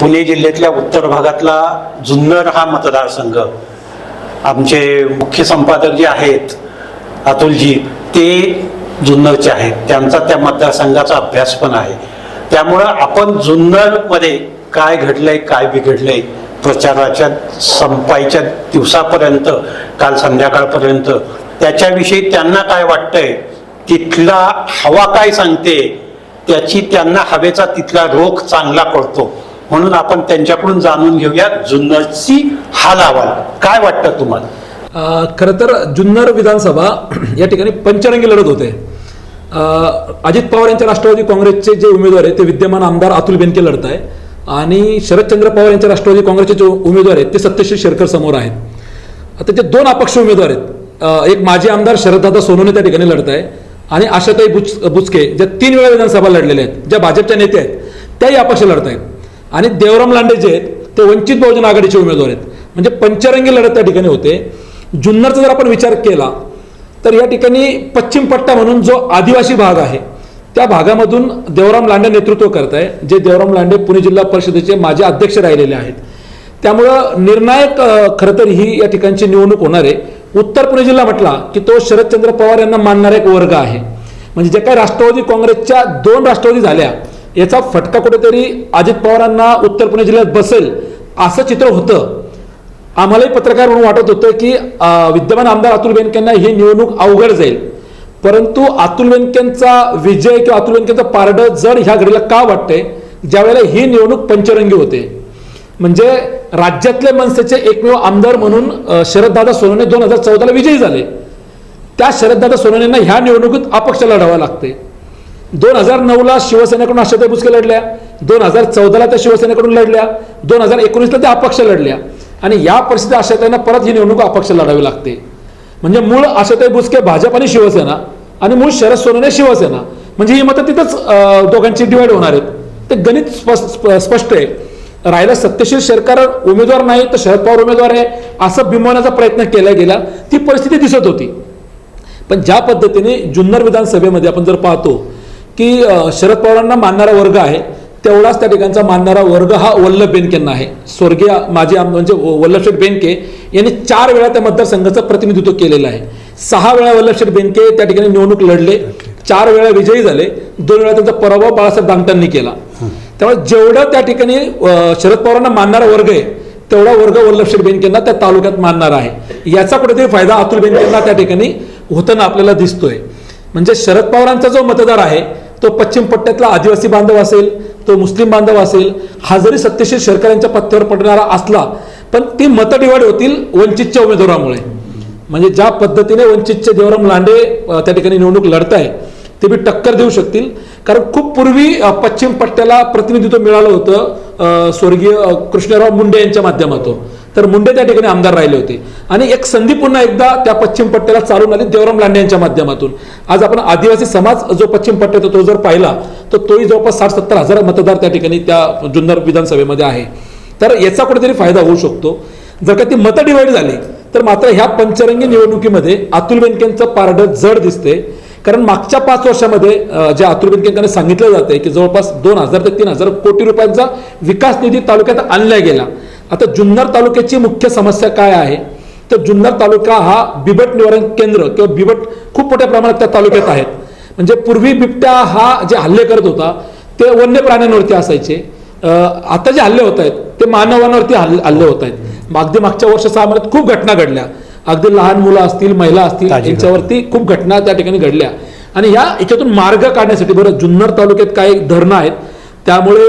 पुणे जिल्ह्यातल्या उत्तर भागातला जुन्नर हा मतदारसंघ. आमचे मुख्य संपादक जे आहेत अतुलजी ते जुन्नरचे आहेत. त्यांचा त्या मतदारसंघाचा अभ्यास पण आहे. त्यामुळं आपण जुन्नरमध्ये काय घडलंय काय बिघडलंय प्रचाराच्या संपायच्या दिवसापर्यंत काल संध्याकाळपर्यंत त्याच्याविषयी त्यांना काय वाटतंय तिथला हवा काय सांगते त्याची त्यांना हवेचा तिथला रोख चांगला कळतो. म्हणून आपण त्यांच्याकडून जाणून घेऊया जुन्नरची हाल अहवाल काय वाटतं तुम्हाला? खर खरं तर जुन्नर विधानसभा या ठिकाणी पंचरंगी लढत होते. अजित पवार यांच्या राष्ट्रवादी काँग्रेसचे जे उमेदवार आहेत ते विद्यमान आमदार अतुल बेनके लढत आहे. आणि शरदचंद्र पवार यांच्या राष्ट्रवादी काँग्रेसचे जे उमेदवार आहेत ते सत्यश्री शेरकर समोर आहेत. आता ते दोन अपक्ष उमेदवार आहेत. एक माजी आमदार शरददादा सोनवणे त्या ठिकाणी लढत आहे आणि आशाताई बुच बुचके ज्या तीन वेळा विधानसभा लढलेल्या आहेत ज्या भाजपच्या नेत्या आहेत त्याही अपक्ष लढत आहेत. आणि देवराम लांडे जे आहेत ते वंचित बहुजन आघाडीचे उमेदवार आहेत. म्हणजे पंचरंगी लढत त्या ठिकाणी होते. जुन्नरचा जर आपण विचार केला तर या ठिकाणी पश्चिम पट्टा म्हणून जो आदिवासी भाग आहे त्या भागामधून देवराम लांडे नेतृत्व करत आहे जे देवराम लांडे पुणे जिल्हा परिषदेचे माजी अध्यक्ष राहिलेले आहेत. त्यामुळं निर्णायक खरं तर ही या ठिकाणची निवडणूक होणार आहे. उत्तर पुणे जिल्हा म्हटला की तो शरदचंद्र पवार यांना मानणारा एक वर्ग आहे. म्हणजे जे काही राष्ट्रवादी काँग्रेसच्या दोन राष्ट्रवादी झाल्या याचा फटका कुठेतरी अजित पवारांना उत्तर पुणे जिल्ह्यात बसेल असं चित्र होतं. आम्हालाही पत्रकार म्हणून वाटत होतं की विद्यमान आमदार अतुल बेनकेंना ही निवडणूक अवघड जाईल. परंतु अतुल बेनकेंचा विजय किंवा अतुल बेनकेंचा पारडं जड ह्या घडीला का वाटतंय ज्यावेळेला ही निवडणूक पंचरंगी होते. म्हणजे राज्यातले मनसेचे एकमेव आमदार म्हणून शरददादा सोनवणे दोन हजार चौदाला विजयी झाले. त्या शरददादा सोनवणेंना ह्या निवडणुकीत अपक्ष लढावं लागते. दोन हजार नऊला शिवसेनेकडून आशाताई बुचके लढल्या दोन हजार चौदाला त्या शिवसेनेकडून लढल्या दोन हजार एकोणीसला त्या अपक्ष लढल्या. आणि या परिस्थितीत आशाताईंना परत ही निवडणूक अपक्ष लढावी लागते. म्हणजे मूळ आशाताई बुचके भाजप आणि शिवसेना आणि मूळ शरद सोनवणे शिवसेना. म्हणजे ही मतं तिथंच दोघांची डिवाइड होणार आहेत. ते गणित स्पष्ट आहे. राहिला सत्यशील सरकार उमेदवार नाही तर शरद पवार उमेदवार आहे असं बिंबवण्याचा प्रयत्न केला गेला. ती परिस्थिती दिसत होती. पण ज्या पद्धतीने जुन्नर विधानसभेमध्ये आपण जर पाहतो की शरद पवारांना मानणारा वर्ग आहे तेवढाच त्या ठिकाणचा मानणारा वर्ग हा वल्लभ बेनकेंना आहे. स्वर्गीय माजी आम म्हणजे वल्लभशेठ बेनके यांनी चार वेळा त्या मतदारसंघाचं प्रतिनिधित्व केलेलं आहे. सहा वेळा वल्लभशेठ बेनके त्या ठिकाणी निवडणूक लढले चार वेळा विजयी झाले दोन वेळा त्यांचा पराभव बाळासाहेब दांगटांनी केला. त्यामुळे जेवढं त्या ठिकाणी शरद पवारांना मानणारा वर्ग आहे तेवढा वर्ग वल्लभशेठ बेनकेंना त्या तालुक्यात मानणार आहे. याचा कुठेतरी फायदा अतुल बेनकेंना त्या ठिकाणी होताना आपल्याला दिसतोय. म्हणजे शरद पवारांचा जो मतदार आहे तो पश्चिम पट्ट्यातला आदिवासी बांधव असेल तो मुस्लिम बांधव असेल हा जरी सत्यशील शेरकर यांच्या पत्त्यावर पडणारा असला पण ती मतं डिवाइड होतील वंचितच्या उमेदवारामुळे. म्हणजे ज्या पद्धतीने वंचितचे देवराम लांडे त्या ठिकाणी निवडणूक लढताय ते बी टक्कर देऊ शकतील. कारण खूप पूर्वी पश्चिम पट्ट्याला प्रतिनिधित्व मिळालं होतं स्वर्गीय कृष्णराव मुंडे यांच्या माध्यमातून. तर मुंडे त्या ठिकाणी आमदार राहिले होते. आणि एक संधी पुन्हा एकदा त्या पश्चिम पट्ट्याला चालून आली देवराम लांडे यांच्या माध्यमातून. आज आपण आदिवासी समाज जो पश्चिम पट्ट्यात तो जर पाहिला तर तोही जवळपास साठ सत्तर हजार मतदार त्या ठिकाणी त्या जुन्नर विधानसभेमध्ये आहे. तर याचा कुठेतरी फायदा होऊ शकतो. जर का ती मतं डिवाईड झाली तर मात्र ह्या पंचरंगी निवडणुकीमध्ये अतुल बेनकेंचं पारडं जड दिसते. कारण मागच्या पाच वर्षामध्ये जे अतुल बेनकेंकडे सांगितलं जाते की जवळपास दोन हजार ते तीन हजार कोटी रुपयांचा विकास निधी तालुक्यात आणला गेला. आता जुन्नर तालुक्याची मुख्य समस्या काय आहे? तर जुन्नर तालुका हा बिबट निवारण केंद्र किंवा बिबट खूप मोठ्या प्रमाणात त्या तालुक्यात आहेत. म्हणजे पूर्वी बिबट्या हा जे हल्ले करत होता ते वन्य प्राण्यांवरती असायचे. आता जे हल्ले होत आहेत ते मानवांवरती हल्ले हल्ले होत आहेत. अगदी मागच्या वर्ष सहा महिन्यात खूप घटना घडल्या. अगदी लहान मुलं असतील महिला असतील यांच्यावरती खूप घटना त्या ठिकाणी घडल्या. आणि या याच्यातून मार्ग काढण्यासाठी बरं जुन्नर तालुक्यात काही धरणं आहेत. त्यामुळे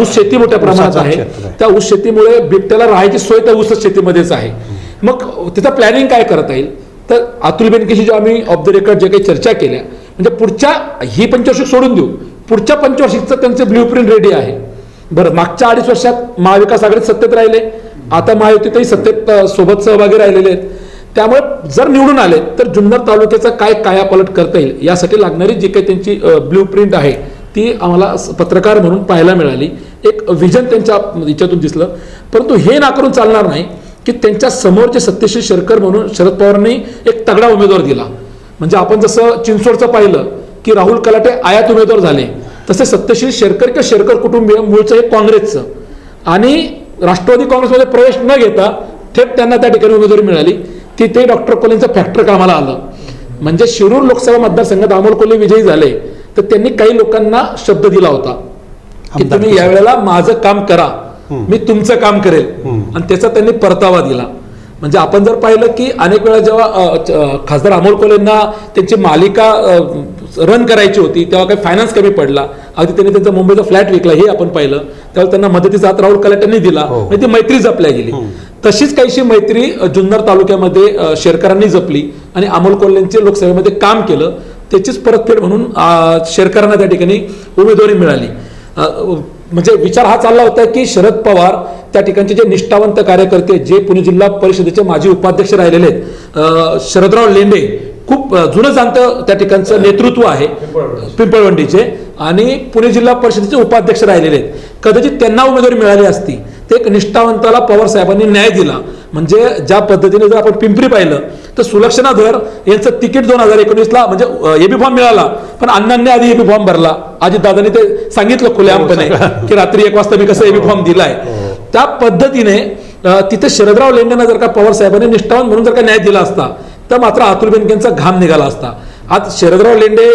ऊस शेती मोठ्या प्रमाणात आहे. त्या ऊस शेतीमुळे बिबट्याला राहायची सोय त्या ऊस शेतीमध्येच आहे. मग तिथं प्लॅनिंग काय करता येईल? तर अतुल बेनकेशी जो आम्ही ऑफ द रेकॉर्ड जे काही चर्चा केल्या म्हणजे पुढच्या ही पंचवार्षिक सोडून देऊ. पुढच्या पंचवार्षिकचं त्यांचे ब्ल्यू प्रिंट रेडी आहे. बरं मागच्या अडीच वर्षात महाविकास आघाडीत सत्तेत राहिले. आता महायुतीतही सत्तेत सोबत सहभागी राहिलेले आहेत. त्यामुळे जर निवडून आले तर जुन्नर तालुक्याचा काय कायापालट करता येईल यासाठी लागणारी जी काही त्यांची ब्ल्यू प्रिंट आहे ती आम्हाला पत्रकार म्हणून पाहायला मिळाली. एक विजन त्यांच्या याच्यातून दिसलं. परंतु हे नाकारून चालणार नाही की त्यांच्या समोरचे सत्यशील शेरकर म्हणून शरद पवारांनी एक तगडा उमेदवार दिला. म्हणजे आपण जसं चिंचवडचं पाहिलं की राहुल कलाटे आयात उमेदवार झाले तसे सत्यशील शेरकर किंवा शेरकर कुटुंबीय मूळचं हे काँग्रेसचं. आणि राष्ट्रवादी काँग्रेसमध्ये प्रवेश न घेता थेट त्यांना त्या ठिकाणी उमेदवारी मिळाली. तिथे डॉक्टर कोलेंचं फॅक्टर कामाला आलं. म्हणजे शिरूर लोकसभा मतदारसंघात अमोल कोल्हे विजयी झाले. तर त्यांनी काही लोकांना शब्द दिला होता की तुम्ही यावेळेला माझं काम करा मी तुमचं काम करेल. आणि त्याचा त्यांनी परतावा दिला. म्हणजे आपण जर पाहिलं की अनेक वेळा जेव्हा खासदार अमोल कोल्हेंना त्यांची मालिका रन करायची होती तेव्हा काही फायनान्स कमी पडला. अगदी त्यांनी त्यांचा मुंबईचा फ्लॅट विकला हे आपण पाहिलं. त्यावेळेस त्यांना मदतीचा हात राहुल कलाट्यांनी दिला. म्हणजे ती मैत्री जपल्या गेली. तशीच काहीशी मैत्री जुन्नर तालुक्यामध्ये शेरकरांनी जपली. आणि अमोल कोल्हेंचे लोकसभेमध्ये काम केलं. त्याचीच परतफेड म्हणून शेरकरांना त्या ठिकाणी उमेदवारी मिळाली. म्हणजे विचार हा चालला होता की शरद पवार त्या ठिकाणचे जे निष्ठावंत कार्यकर्ते जे पुणे जिल्हा परिषदेचे माजी उपाध्यक्ष राहिलेले आहेत शरदराव लेंडे खूप जुनं जाणतं त्या ठिकाणचं नेतृत्व आहे पिंपळवंडीचे. आणि पुणे जिल्हा परिषदेचे उपाध्यक्ष राहिलेले आहेत. कदाचित त्यांना उमेदवारी मिळाली असती. ते एक निष्ठावंताला पवार साहेबांनी न्याय दिला. म्हणजे ज्या पद्धतीने जर आपण पिंपरी पाहिलं तर सुलक्षणा धर यांचं तिकीट दोन हजार एकोणीसला म्हणजे एबी फॉर्म मिळाला पण अण्णांनी आधी एबी फॉर्म भरला. अजित दादांनी ते सांगितलं खुलेआमपणे की रात्री एक वाजता मी कसं एबी फॉर्म दिलाय. त्या पद्धतीने तिथे शरदराव लेंडेंना जर का पवार साहेबांनी निष्ठावान म्हणून जर का न्याय दिला असता तर मात्र अतुल बेनकेंचा घाम निघाला असता. आज शरदराव लेंडे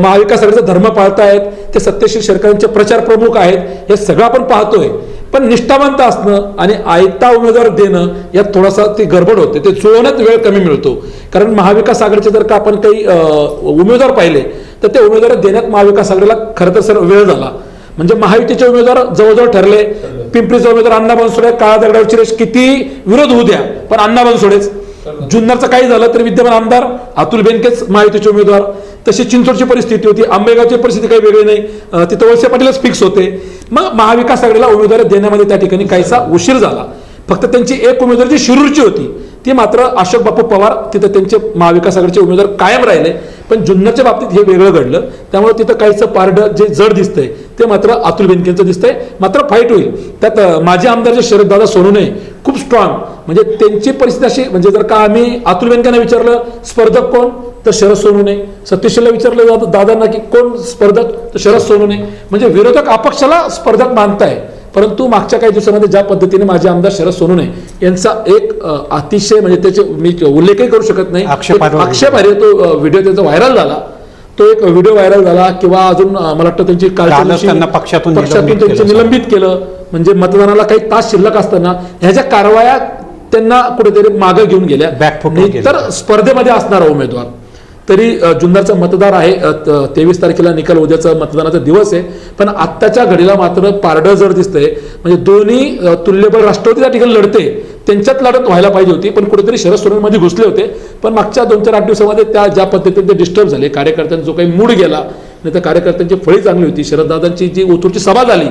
महाविकास आघाडीचा धर्म पाळतायत ते सत्यशील शेरकरांचे प्रचार प्रमुख आहेत हे सगळं आपण पाहतोय. पण निष्ठावंत असणं आणि आयता उमेदवार देणं यात थोडासा ती गडबड होते. ते जुळवण्यात वेळ कमी मिळतो. कारण महाविकास आघाडीचे जर का आपण काही उमेदवार पाहिले तर ते उमेदवार देण्यात महाविकास आघाडीला खरं तर सर वेळ झाला. म्हणजे महायुतीचे उमेदवार जवळजवळ ठरले. पिंपरीचे उमेदवार अण्णा बनसोडे काळा दगडावर चिरेश किती विरोध होऊ द्या. पण अण्णा बनसोडेच. जुन्नरचं काही झालं तर विद्यमान आमदार अतुल बेनकेच महायुतीचे उमेदवार. तशी चिंचोडची परिस्थिती होती आंबेगावची परिस्थिती काही वेगळी नाही. तिथं वळसे पाटीलच फिक्स होते. मग महाविकास आघाडीला उमेदवारी देण्यामध्ये त्या ठिकाणी काहीसा उशीर झाला. फक्त त्यांची एक उमेदवार जी शिरूरची होती ती मात्र अशोक बापू पवार तिथं त्यांचे महाविकास आघाडीचे उमेदवार कायम राहिले. पण जुन्नरच्या बाबतीत हे वेगळं घडलं. त्यामुळे तिथं काहीचं पारडं जे जड दिसतंय ते मात्र अतुल बेनकेंचं दिसतंय. मात्र फाईट होईल. त्यात माजी आमदार जे शरददादा सोनूने खूप स्ट्रॉंग म्हणजे त्यांची परिस्थिती अशी म्हणजे जर का आम्ही अतुल बेनकेंना विचारलं स्पर्धक कोण? तर शरद सोनूने सतीशला विचारलं दादा- दादांना की कोण स्पर्धक? तर शरद सोनूने म्हणजे विरोधक अपक्षाला स्पर्धक मानताय. परंतु मागच्या काही दिवसामध्ये ज्या पद्धतीने माझे आमदार शरद सोनूने यांचा एक अतिशय म्हणजे त्याचे मी उल्लेखही करू शकत नाही. एक आक्षेपार्ह तो व्हिडिओ त्यांचा व्हायरल झाला. तो एक व्हिडिओ व्हायरल झाला किंवा अजून मला वाटतं त्यांची पक्षातून त्यांचं केलं. निलंबित केलं. म्हणजे मतदानाला काही तास शिल्लक असताना ह्याच्या कारवाया त्यांना कुठेतरी मागे घेऊन गेल्या. नाही तर स्पर्धेमध्ये असणारा उमेदवार. तरी जुन्नरचा मतदार आहे तेवीस तारखेला निकाल उद्याचा मतदानाचा दिवस आहे. पण आत्ताच्या घडीला मात्र पारडं जर दिसतंय. म्हणजे दोन्ही तुल्यबळ राष्ट्रवादी त्या ठिकाणी लढते. त्यांच्यात लढत व्हायला पाहिजे होती पण कुठेतरी शरद सोनवणेमध्ये घुसले होते. पण मागच्या दोन चार आठ दिवसामध्ये त्या ज्या पद्धतीने ते डिस्टर्ब झाले कार्यकर्त्यांचा जो काही मूड गेला नाही तर कार्यकर्त्यांची फळी चांगली होती. शरददादांची जी ओतूरची सभा झाली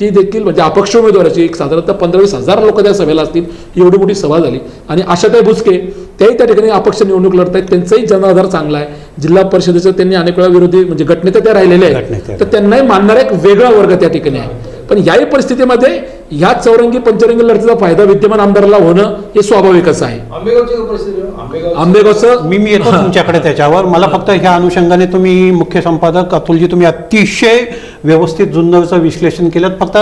ती देखील म्हणजे अपक्ष उमेदवाराची एक साधारणतः पंधरावीस हजार लोक त्या सभेला असतील एवढी मोठी सभा झाली. आणि आशाताई भुसके त्याही त्या ठिकाणी अपक्ष निवडणूक लढत आहेत. त्यांचाही जनाधार चांगला आहे. जिल्हा परिषदेचं त्यांनी अनेक वेळा विरोधी म्हणजे गटनेते त्या राहिलेले. आहेत. तर त्यांनाही मानणारा एक वेगळा वर्ग त्या ठिकाणी आहे. पण याही परिस्थितीमध्ये ह्या चौरंगी पंचरंगी लढतीचा फायदा विद्यमान आमदाराला होणं हे स्वाभाविकच आहे. आंबेगावची काय परिस्थिती आहे? आंबेगाव आंबेगावचं मी मी येतो तुमच्याकडे त्याच्यावर. मला फक्त ह्या अनुषंगाने तुम्ही मुख्य संपादक अतुलजी तुम्ही अतिशय व्यवस्थित जुन्नरचं विश्लेषण केलं. फक्त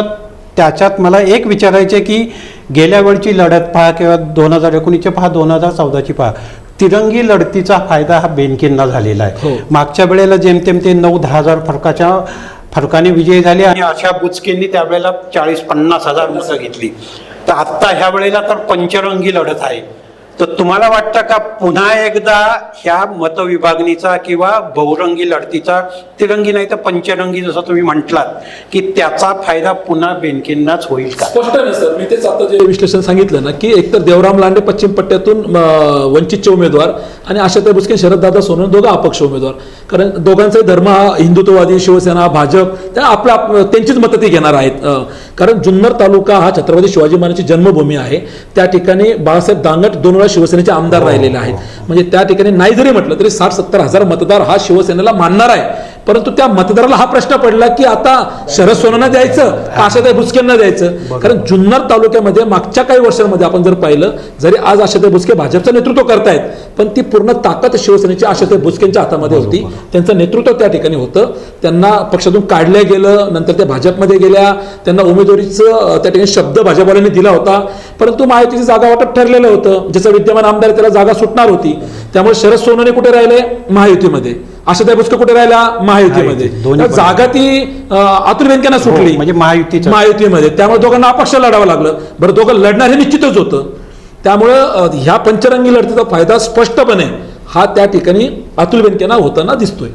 त्याच्यात मला एक विचारायचे की गेल्या वेळची लढत पहा किंवा दोन हजार एकोणीसची पहा दोन हजार चौदाची पहा. तिरंगी लढतीचा फायदा हा बेनकेंना झालेला हो. आहे मागच्या वेळेला जेमतेम ते नऊ दहा हजार फरकाच्या फरकाने विजयी झाले आणि अशा बुचकेंनी त्यावेळेला चाळीस पन्नास हजार मतं घेतली. तर आत्ता ह्या वेळेला तर पंचरंगी लढत आहे. तर तुम्हाला वाटतं का पुन्हा एकदा ह्या मतविभागणीचा किंवा बहुरंगी लढतीचा तिरंगी नाही तर पंचरंगी जसं तुम्ही म्हटलात की त्याचा फायदा पुन्हा बेनकेंनाच होईल का? स्पष्ट नाही सर. मी तेच आता जे विश्लेषण सांगितलं ना की एकतर देवराम लांडे पश्चिम पट्ट्यातून वंचितचे उमेदवार आणि आशाताई बुचके शरददादा सोनवणे दोघं अपक्ष उमेदवार. कारण दोघांचाही धर्म हा हिंदुत्ववादी शिवसेना भाजप त्या आपला आप- त्यांचीच मतं ते घेणार आहेत. कारण जुन्नर तालुका हा छत्रपती शिवाजी महाराजांची जन्मभूमी आहे. त्या ठिकाणी बाळासाहेब दांगट दोन वेळा शिवसेनेचे आमदार राहिलेले आहेत. म्हणजे त्या ठिकाणी नाही जरी म्हटलं तरी साठ सत्तर हजार मतदार हा शिवसेनेला मानणार आहे. परंतु त्या मतदाराला हा प्रश्न पडला की आता शरद सोनांना द्यायचं का आशाताई बुचकेंना द्यायचं. कारण जुन्नर तालुक्यामध्ये मागच्या काही वर्षांमध्ये आपण जर पाहिलं जरी आज आशाताई बुचके भाजपचं नेतृत्व करतायत पण ती पूर्ण ताकद शिवसेनेची आशाताई बुचकेंच्या हातामध्ये होती. त्यांचं नेतृत्व त्या ठिकाणी होतं. त्यांना पक्षातून काढलं गेलं नंतर त्या भाजपमध्ये गेल्या. त्यांना उमेदवारीचं त्या ठिकाणी शब्द भाजपवाल्यांनी दिला होता. परंतु महायुतीची जागा वाटप ठरलेलं होतं. ज्याचा विद्यमान आमदार त्याला जागा सुटणार होती. त्यामुळे शरद सोनवणे कुठे राहिले? महायुतीमध्ये. आशाताई बुचके कुठे राहिल्या? महायुतीमध्ये. महायुती, जागा ती अतुल सुटली हो, म्हणजे महायुतीचं. महायुतीमध्ये. त्यामुळे दोघांना अपक्ष लढावं लागलं. बरं दोघं लढणार हे निश्चितच होतं. त्यामुळं ह्या पंचरंगी लढतीचा फायदा स्पष्टपणे हा त्या ठिकाणी अतुल बेनकेंना होताना दिसतोय.